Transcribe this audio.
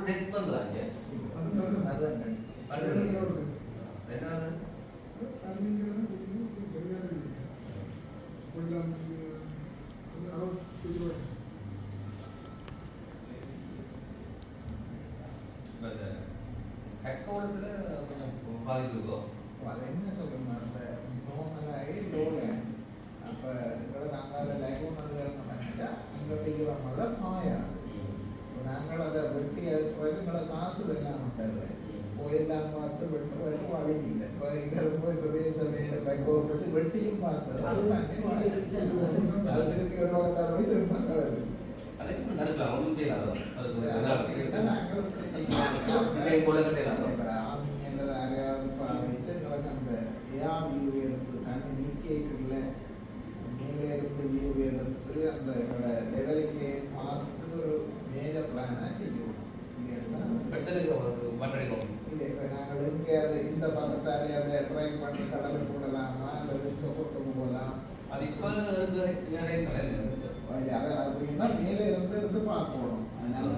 ஒரு டெத் அந்த கட்கோணத்துல கொஞ்சம் பாதிப்பு இருக்கோ? அது என்ன சொல்றோம் அந்த நோமலாகி லோல அப்ப நாங்கள் மாட்டாங்க மாயா. இப்ப போயெல்லாம் பார்த்து வெட்டுறதுக்கு வழி இல்லை இப்போ இங்கே ரொம்ப பிரதேச வைக்கோப்படுத்தி வெட்டியும் பார்த்தது அது தண்ணி மாறி. அது திருப்பி ஒரு பக்கத்தால் போய் திரும்ப அங்க வருது அதுக்கு இல்லை இப்போ நாங்கள் இங்கே அது இந்த பக்கத்தாலே அதை ட்ரை பண்ணி கடலுக்கு விடலாமா அல்லது கொண்டு போகலாம் அது இப்போ அப்படின்னா மேலே இருந்து இருந்து பார்க்கணும் அதனால